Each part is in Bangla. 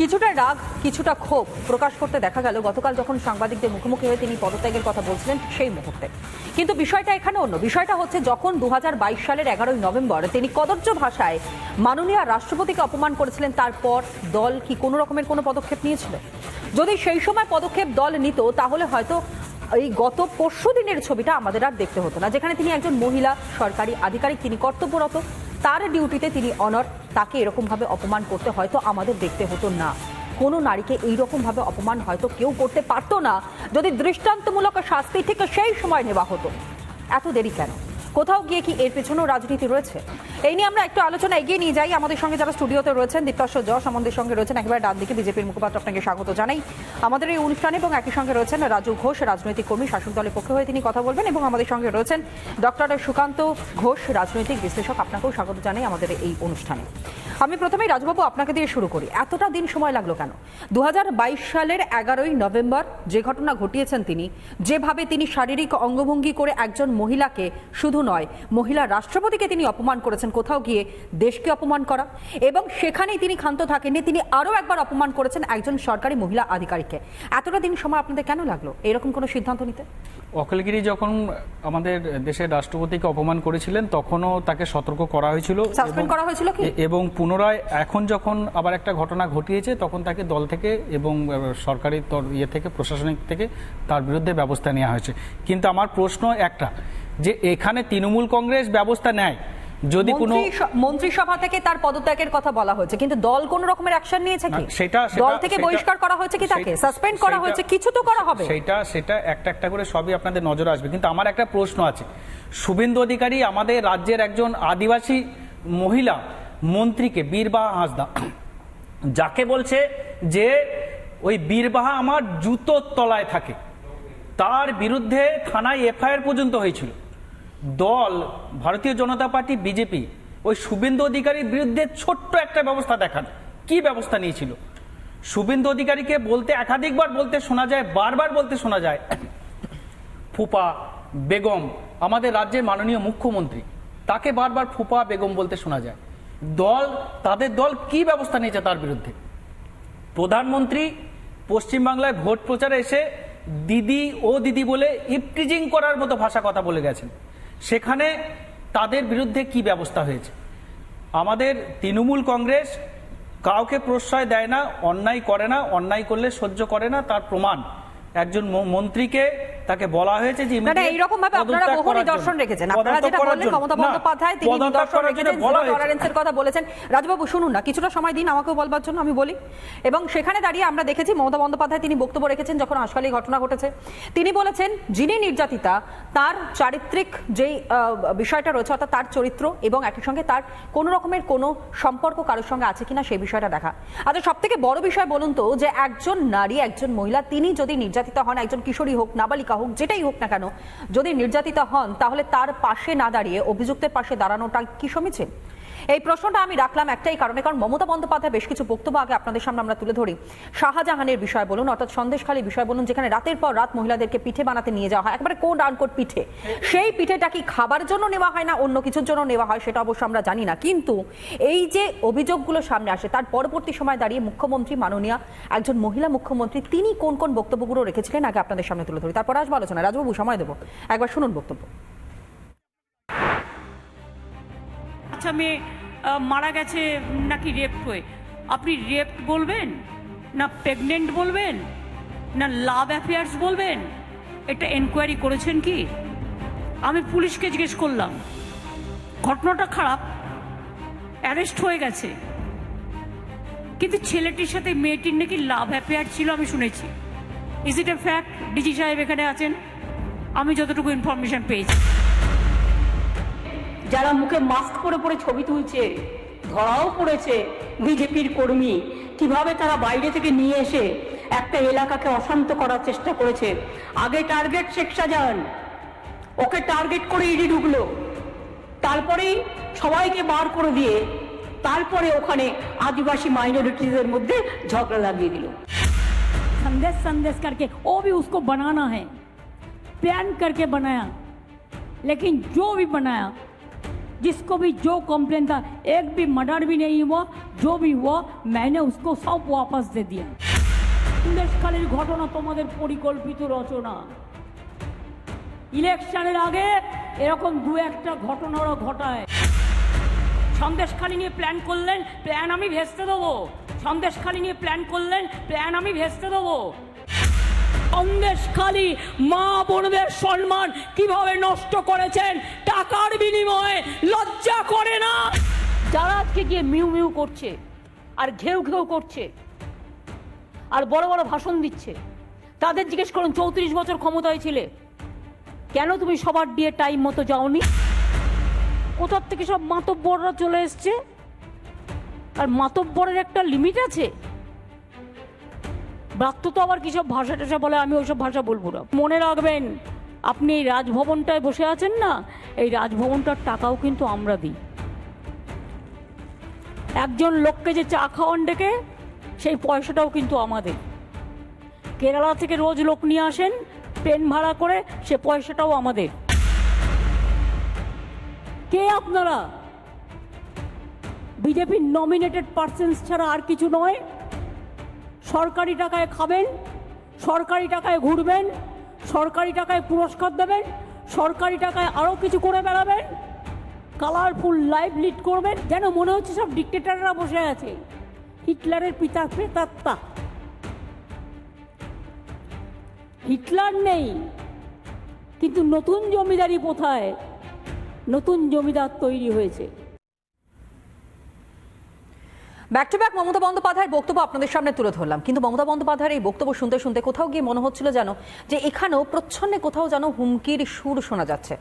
কিছুটা রাগ, কিছুটা ক্ষোভ প্রকাশ করতে দেখা গেল। গতকাল যখন সাংবাদিকদের মুখোমুখি হয়ে তিনি পদত্যাগের কথা বলছিলেন সেই মুহূর্তে। কিন্তু বিষয়টা এখানে অন্য। বিষয়টা হচ্ছে যখন দুহাজার বাইশ সালের এগারোই নভেম্বর তিনি কদর্য ভাষায় মাননীয় রাষ্ট্রপতিকে অপমান করেছিলেন, তারপর দল কি কোনো রকমের কোনো পদক্ষেপ নিয়েছিল? যদি সেই সময় পদক্ষেপ দল নিত, তাহলে হয়তো এই গত পরশু দিনের ছবিটা আমাদের আর দেখতে হতো না। যেখানে তিনি একজন মহিলা, সরকারি আধিকারিক, তিনি কর্তব্যরত। তার ডিউটিতে তিনি অনর। তাকে এরকমভাবে অপমান করতে হয়তো আমাদের দেখতে হতো না। কোনো নারীকে এইরকমভাবে অপমান হয়তো কেউ করতে পারতো না। যদি দৃষ্টান্তমূলক শাস্তি থেকে সেই সময় নেওয়া হতো। এত দেরি কেন? কোথাও গিয়ে কি এর পেছনেও রাজনীতি রয়েছে? এই নিয়ে আমরা একটু আলোচনা এগিয়ে নিয়ে যাই। আমাদের সঙ্গে যারা স্টুডিওতে রয়েছেন, দীপ্তাশ্ব যশ আমাদের সঙ্গে রয়েছেন, একেবারে ডান দিকে বিজেপির মুখপাত্র আপনাকে স্বাগত জানাই। আমাদের এই অনুষ্ঠানে এবং একই সঙ্গে রয়েছেন রাজু ঘোষ, রাজনৈতিক কর্মী শাসক দলের পক্ষে হয়ে তিনি কথা বলবেন এবং আমাদের সঙ্গে রয়েছেন ডক্টর সুকান্ত ঘোষ, রাজনৈতিক বিশ্লেষক। আপনাকেও স্বাগত জানাই আমাদের এই অনুষ্ঠানে। আমি প্রথমেই রাজবাবু আপনাকে দিয়ে শুরু করি। এতটা দিন সময় লাগল কেন? দু হাজার বাইশ সালের এগারোই নভেম্বর যে ঘটনা ঘটিয়েছেন তিনি, যেভাবে তিনি শারীরিক অঙ্গভঙ্গি করে একজন মহিলাকে শুধু নয়। মহিলা রাষ্ট্রপতিকে তিনি অপমান করেছেন। কোথাও গিয়ে দেশকে অপমান করা। এবং সেখানেই তিনি ক্ষান্ত থাকেননি। তিনি আরও একবার অপমান করেছেন একজন সরকারি মহিলা আধিকারিককে। এতটা দিন সময় আপনাদের কেন লাগল? এরকম কোনো সিদ্ধান্ত নিতে? অখিলগিরি যখন আমাদের দেশের রাষ্ট্রপতিকে অপমান করেছিলেন তখনও তাকে সতর্ক করা হয়েছিল সাসপেন্ড করা হয়েছিল কি? এবং পুনরায় এখন যখন আবার একটা ঘটনা ঘটিয়েছে তখন তাকে দল থেকে এবং সরকারি ইয়ে থেকে প্রশাসনিক থেকে তার বিরুদ্ধে ব্যবস্থা নেওয়া হয়েছে। কিন্তু আমার প্রশ্ন একটা যে এখানে তৃণমূল কংগ্রেস ব্যবস্থা নেয়। যদি কোনো মন্ত্রিসভা থেকে তার পদত্যাগের কথা বলা হয়েছে কিন্তু দল কোন রকমের অ্যাকশন নিয়েছে কি? সেটা- দল থেকে বহিষ্কার করা হয়েছে কি তাকে? সাসপেন্ড করা হয়েছে কিছু তো করা হবে। সেটা সেটা একটা একটা করে সবই আপনাদের নজরে আসবে। কিন্তু আমার একটা প্রশ্ন আছে। শুভেন্দু অধিকারী আমাদের রাজ্যের একজন আদিবাসী মহিলা মন্ত্রীকে বীরবাহা হাঁসদা যাকে বলছে যে ওই বীরবাহা আমার জুতোর তলায় থাকে। তার বিরুদ্ধে থানায় এফআইআর পর্যন্ত হয়েছিল। দল, ভারতীয় জনতা পার্টি, বিজেপি, ওই শুভেন্দু অধিকারীর বিরুদ্ধে ছোট্ট একটা ব্যবস্থা দেখান। কি ব্যবস্থা নিয়েছিল? শুভেন্দু অধিকারীকে বলতে, একাধিকবার বলতে শোনা যায়, বারবার বলতে শোনা যায়, ফুপা বেগম, আমাদের রাজ্যের মাননীয় মুখ্যমন্ত্রী, তাকে বারবার ফুপা বেগম বলতে শোনা যায়। দল, তাদের দল কি ব্যবস্থা নিয়েছে তার বিরুদ্ধে? প্রধানমন্ত্রী, পশ্চিমবাংলায় ভোট প্রচারে এসে দিদি ও দিদি বলে ইপটিজিং করার মতো ভাষা কথা বলে গেছেন। সেখানে তাদের বিরুদ্ধে কি ব্যবস্থা হয়েছে? আমাদের তৃণমূল কংগ্রেস কাউকে প্রশ্রয় দেয় না, অন্যায় করে না, অন্যায় করলে সহ্য করে না, তার প্রমাণ। একজন মন্ত্রীকে তাকে বলা হয়েছে যে না এইরকম ভাবে আপনারা বহু নিদর্শন রেখেছেন। আপনারা যেটা বললেন। মমতা বন্দ্যোপাধ্যায় তিনি নিদর্শন রেখেছেন বলা হয়েছে। টলারেন্সের কথা বলেছেন। রাজবাবু শুনুন না কিছুটা সময় দিন আমাকেও বলবার জন্য আমি বলি। এবং সেখানে দাঁড়িয়ে আমরা দেখেছি মমতা বন্দ্যোপাধ্যায় তিনি বক্তব্য রেখেছেন যখন হাসখালি ঘটনা ঘটেছে। তিনি বলেছেন যিনি নির্যাতিতা তার চারিত্রিক যেই বিষয়টা রয়েছে অর্থাৎ তার চরিত্র এবং একই সঙ্গে তার কোনো রকমের কোনো সম্পর্ক কারোর সঙ্গে আছে কিনা সেই বিষয়টা দেখা। আচ্ছা সব থেকে বড় বিষয় বলুন তো যে একজন নারী একজন মহিলা তিনি যদি নির্যাতিতা হন একজন কিশোরী হোক নাবালিকা হোক, যেটাই হোক না কেন, যদি নির্যাতিতা হন, তাহলে তার পাশে না দাঁড়িয়ে অভিযুক্তের পাশে দাঁড়ানোটা কি সমীচীন? এই প্রশ্নটা আমি রাখলাম একটাই কারণে, কারণ মমতা বন্দ্যোপাধ্যায় বেশ কিছু বক্তব্য আগে আপনাদের সামনে আমরা তুলে ধরি। শাহজাহানের বিষয় বলুন, অর্থাৎ সন্দেশখালী বিষয় বলুন, যেখানে রাতের পর রাত মহিলাদেরকে পিঠে বানাতে নিয়ে যাওয়া হয়। একবারে কোড আনকোড পিঠে। সেই পিঠেটা কি খাবার জন্য নেওয়া হয় না অন্য কিছুর জন্য নেওয়া হয় সেটা অবশ্য আমরা জানি না। কিন্তু এই যে অভিযোগগুলো সামনে আসে, তার পরবর্তী সময় দাঁড়িয়ে মুখ্যমন্ত্রী মাননীয় একজন মহিলা মুখ্যমন্ত্রী, তিনি কোন কোন বক্তব্যগুলো রেখেছিলেন আগে আপনাদের সামনে তুলে ধরি। তারপর আসব আলোচনা রাজবাবু, সময় দেবো। একবার শুনুন বক্তব্য। বাচ্চা মেয়ে মারা গেছে নাকি রেপ হয়ে? আপনি রেপ বলবেন? না প্রেগনেন্ট বলবেন? না লাভ অ্যাফেয়ার্স বলবেন? এটা এনকোয়ারি করেছেন কি? আমি পুলিশকে জিজ্ঞেস করলাম, ঘটনাটা খারাপ অ্যারেস্ট হয়ে গেছে। কিন্তু ছেলেটির সাথে মেয়েটির নাকি লাভ অ্যাফেয়ার ছিল আমি শুনেছি। Is it a fact DG সাহেব এখানে আছেন। আমি যতটুকু ইনফরমেশন পেয়েছি। যারা মুখে মাস্ক পরে পরে ছবি তুলছে ধরাও পড়েছে বিজেপির কর্মী কিভাবে তারা বাইরে থেকে নিয়ে এসে একটা এলাকাকে অশান্ত করার চেষ্টা করেছে আগে টার্গেট শেখ শাহজাহান ওকে টার্গেট করে ইডি ঢুকলো তারপরেই সবাইকে বার করে দিয়ে তারপরে ওখানে আদিবাসী মাইনরিটিদের মধ্যে ঝগড়া লাগিয়ে দিল संदेश संदेश करके वो भी उसको बनाना है प्लान करके बनाया लेकिन जो भी बनाया जिसको भी जो कंप्लेन था एक भी मर्डर भी नहीं हुआ जो भी हुआ मैंने उसको सब वापस दे दिया সন্দেশখালীর ঘটনা তোমাদের পরিকল্পিত রচনা ইলেকশনের আগে এরকম দু একটা ঘটনা ওরা ঘটায় সন্দেশখালী নিয়ে প্ল্যান করলেন প্ল্যান আমি ভেস্তে দেবো সন্দেশখালী নিয়ে প্ল্যান করলেন প্ল্যান আমি ভেস্তে দেবো সন্দেশখালী মা বোনদের সম্মান কীভাবে নষ্ট করেছেন, টাকার বিনিময়ে লজ্জা করে না? যারা আজকে গিয়ে মিউ মিউ করছে আর ঘেউ ঘেউ করছে আর বড় বড় ভাষণ দিচ্ছে, তাদের জিজ্ঞেস করুন চৌত্রিশ বছর ক্ষমতায় ছিলে, কেন তুমি সবার দিয়ে টাইম মতো যাওনি? কোথার থেকে সব মাতব্বররা চলে এসছে? আর মাতব্বরের একটা লিমিট আছে? ব্রাত্য তো আবার কিসব ভাষা টাষা বলে, আমি ওইসব ভাষা বলব না। মনে রাখবেন, আপনি এই রাজভবনটায় বসে আছেন না, এই রাজভবনটার টাকাও কিন্তু আমরা দিই। একজন লোককে যে চা খাওয়ান ডেকে, সেই পয়সাটাও কিন্তু আমাদের। কেরালা থেকে রোজ লোক নিয়ে আসেন ট্রেন ভাড়া করে, সে পয়সাটাও আমাদের। কে আপনারা? বিজেপির নমিনেটেড পার্সেন্স ছাড়া আর কিছু নয়। সরকারি টাকায় খাবেন, সরকারি টাকায় ঘুরবেন, সরকারি টাকায় পুরস্কার দেবেন, সরকারি টাকায় আরও কিছু করে বেড়াবেন কালারফুল লাইফ লিড করবেন। যেন মনে হচ্ছে সব ডিক্টেটাররা বসে আছে। হিটলারের পিতা প্রেতাত্মা। হিটলার নেই, কিন্তু নতুন জমিদারি কোথায়? নতুন জমিদার তৈরি হয়েছে। ব্যাক টু ব্যাক মমতা বন্দ্যোপাধ্যায়ের বক্তব্য আপনাদের সামনে তুলে ধরলাম। কিন্তু মমতা বন্দ্যোপাধ্যায়ের এই বক্তব্য শুনতে শুনতে কোথাও গিয়ে মনে হচ্ছিল যেন যে এখানেও প্রচ্ছন্নে কোথাও যেন হুমকির সুর শোনা যাচ্ছে।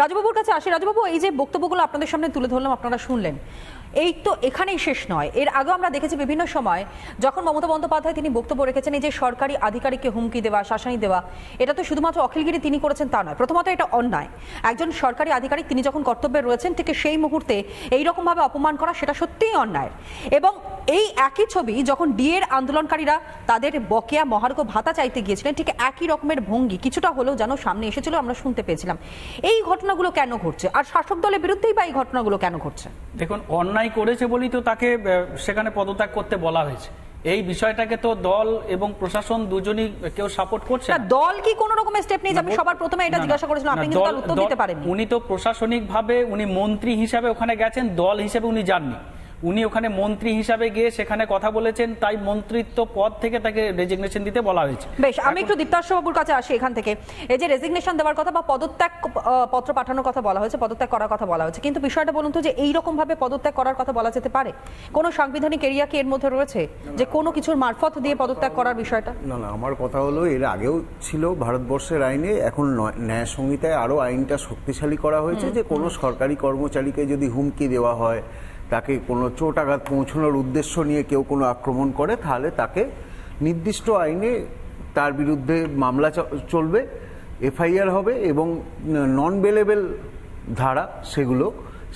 রাজবাবুর কাছে আসি। রাজবাবু, এই যে বক্তব্যগুলো আপনাদের সামনে তুলে ধরলাম, আপনারা শুনলেন। এই তো এখানেই শেষ নয়। এর আগেও আমরা দেখেছি বিভিন্ন সময় যখন মমতা বন্দ্যোপাধ্যায় তিনি বক্তব্য রেখেছেন, এই যে সরকারি আধিকারিককে হুমকি দেওয়া, শাসানি দেওয়া, এটা তো শুধুমাত্র অখিলগিরি তিনি করেছেন তা নয়। প্রথমত এটা অন্যায়। একজন সরকারি আধিকারিক তিনি যখন কর্তব্যে রয়েছেন, ঠিক সেই মুহূর্তে এইরকমভাবে অপমান করা সেটা সত্যিই অন্যায়। এবং এই একই ছবি যখন ডিএর আন্দোলনকারীরা তাদের বকেয়া মহার্ঘ ভাতা চাইতে গিয়েছিলেন ঠিক একই রকমের ভঙ্গি কিছুটা হলেও যেন সামনে এসেছিল আমরা শুনতে পেয়েছিলাম। এই ঘটনাগুলো কেন ঘটছে? আর শাসক দলের বিরুদ্ধেই বা এই ঘটনাগুলো কেন ঘটছে? দেখুন অন্যায় করেছে বলেই তো তাকে সেখানে পদত্যাগ করতে বলা হয়েছে। এই বিষয়টাকে তো দল এবং প্রশাসন দুজনই কেউ সাপোর্ট করছে না। দল কি কোনো রকমের স্টেপ নিয়েছে আমি সবার প্রথমে এটা জিজ্ঞাসা করেছিলাম আপনি কিন্তু তার উত্তর দিতে পারেননি। উনি তো প্রশাসনিক ভাবে উনি মন্ত্রী হিসাবে ওখানে গেছেন দল হিসেবে উনি যাননি। উনি ওখানে মন্ত্রী হিসাবে গিয়ে সেখানে কথা বলেছেন তাই মন্ত্রিত্ব পদ থেকে তাকে রেজিগনেশন দিতে বলা হয়েছে। বেশ আমি একটু দীপ্তাংশ বাবুর কাছে আসি এখান থেকে। এই যে রেজিগনেশন দেওয়ার কথা বা পদত্যাগ পত্র পাঠানোর কথা বলা হয়েছে পদত্যাগ করার কথা বলা হয়েছে কিন্তু বিষয়টা বলুন তো যে এইরকম ভাবে পদত্যাগ করার কথা বলা যেতে পারে? কোনো সাংবিধানিক এরিয়া কি এর মধ্যে রয়েছে যে কোনো কিছুর মারফত দিয়ে পদত্যাগ করার বিষয়টা? না না আমার কথা হলো এর আগেও ছিল ভারতবর্ষের আইনে এখন নয়- ন্যায় সংহিতায় আরও আইনটা শক্তিশালী করা হয়েছে যে কোনো সরকারি কর্মচারীকে যদি হুমকি দেওয়া হয় তাকে কোনো চোট আঘাত পৌঁছানোর উদ্দেশ্য নিয়ে কেউ কোনো আক্রমণ করে, তাহলে তাকে নির্দিষ্ট আইনে তার বিরুদ্ধে মামলা চলবে, এফআইআর হবে এবং নন বেলেবেল ধারা সেগুলো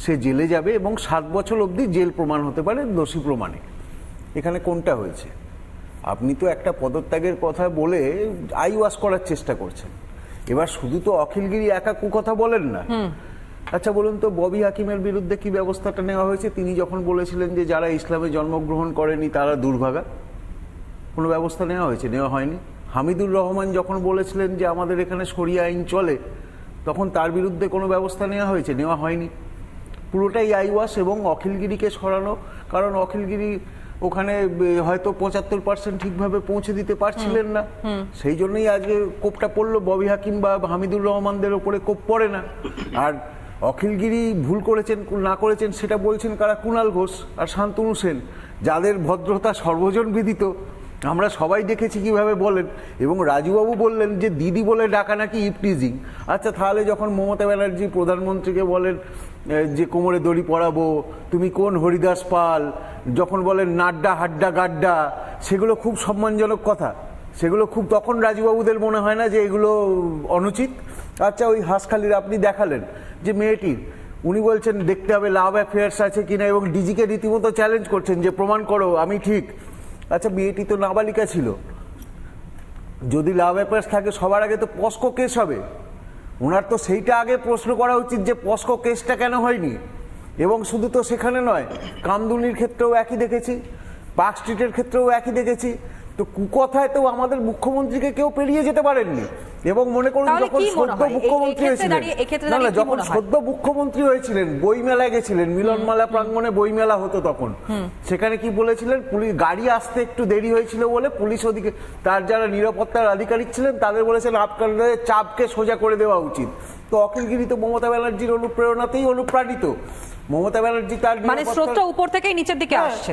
সে জেলে যাবে এবং সাত বছর অবধি জেল প্রমাণ হতে পারে দোষী প্রমাণে। এখানে কোনটা হয়েছে? আপনি তো একটা পদত্যাগের কথা বলে আই ওয়াশ করার চেষ্টা করছেন। এবার শুধু তো অখিলগিরি একা কথা বলেন না। আচ্ছা বলুন তো ববি হাকিমের বিরুদ্ধে কি ব্যবস্থাটা নেওয়া হয়েছে? তিনি যখন বলেছিলেন যে যারা ইসলামে জন্মগ্রহণ করেনি তারা দুর্ভাগা। কোনো ব্যবস্থা নেওয়া হয়েছে? নেওয়া হয়নি। হামিদুর রহমান যখন বলেছিলেন যে আমাদের এখানে সরিয়া আইন চলে তখন তার বিরুদ্ধে কোনো ব্যবস্থা নেওয়া হয়েছে? নেওয়া হয়নি। পুরোটাই আইওয়াস এবং অখিলগিরিকে সরানো কারণ অখিলগিরি ওখানে হয়তো পঁচাত্তর পার্সেন্ট ঠিকভাবে পৌঁছে দিতে পারছিলেন না। সেই জন্যই আজকে কোপটা পড়ল ববি হাকিম বা হামিদুর রহমানদের ওপরে কোপ পড়ে না। আর অখিলগিরি ভুল করেছেন, না করেছেন সেটা বলছেন কারা? কুণাল ঘোষ আর শান্তনু সেন। যাদের ভদ্রতা সর্বজন বিদিত, আমরা সবাই দেখেছি কীভাবে বলেন। এবং রাজুবাবু বললেন যে দিদি বলে ডাকা নাকি ইপটিজিং। আচ্ছা তাহলে যখন মমতা ব্যানার্জি প্রধানমন্ত্রীকে বলেন যে কোমরে দড়ি পরাবো, তুমি কোন হরিদাস পাল? যখন বলেন নাড্ডা, হাড্ডা, গাড্ডা, সেগুলো খুব সম্মানজনক কথা। সেগুলো খুব, তখন রাজুবাবুদের মনে হয় না যে এগুলো অনুচিত। আচ্ছা ওই হাঁসখালির আপনি দেখালেন যে মেয়েটির। উনি বলছেন, দেখতে হবে, লাভ অ্যাফেয়ার্স আছে কিনা এবং ডিজিকে রীতিমতো চ্যালেঞ্জ করছেন যে, প্রমাণ করো, আমি ঠিক। আচ্ছা মেয়েটি তো নাবালিকা ছিল। যদি লাভ অ্যাফেয়ার্স থাকে, সবার আগে তো পস্কো কেস হবে। ওনার তো সেইটা আগে প্রশ্ন করা উচিত যে, পস্কো কেসটা কেন হয়নি? এবং শুধু তো সেখানে নয়, কামদুনির ক্ষেত্রেও একই দেখেছি, পার্ক স্ট্রিটের ক্ষেত্রেও একই দেখেছি। তো কুকথায় তো আমাদের মুখ্যমন্ত্রীকে কেউ পেরিয়ে যেতে পারেননি। এবং মনে করুন যখন সদ্য মুখ্যমন্ত্রী হয়েছিলেন। না না যখন সদ্য মুখ্যমন্ত্রী হয়েছিলেন বইমেলায় গেছিলেন মিলনমেলা প্রাঙ্গণে বইমেলা হতো তখন। সেখানে কি বলেছিলেন? পুলিশ গাড়ি আসতে একটু দেরি হয়েছিল বলে পুলিশ ওদিকে তার যারা নিরাপত্তার আধিকারিক ছিলেন তাদের বলেছেন আপনাদের চাপকে সোজা করে দেওয়া উচিত। তো অখিলগিরি তো মমতা ব্যানার্জির অনুপ্রেরণাতেই অনুপ্রাণিত। মমতা ব্যানার্জি তার মানে স্রোতটা উপর থেকেই নিচের দিকে হ্যাঁ, আসছে।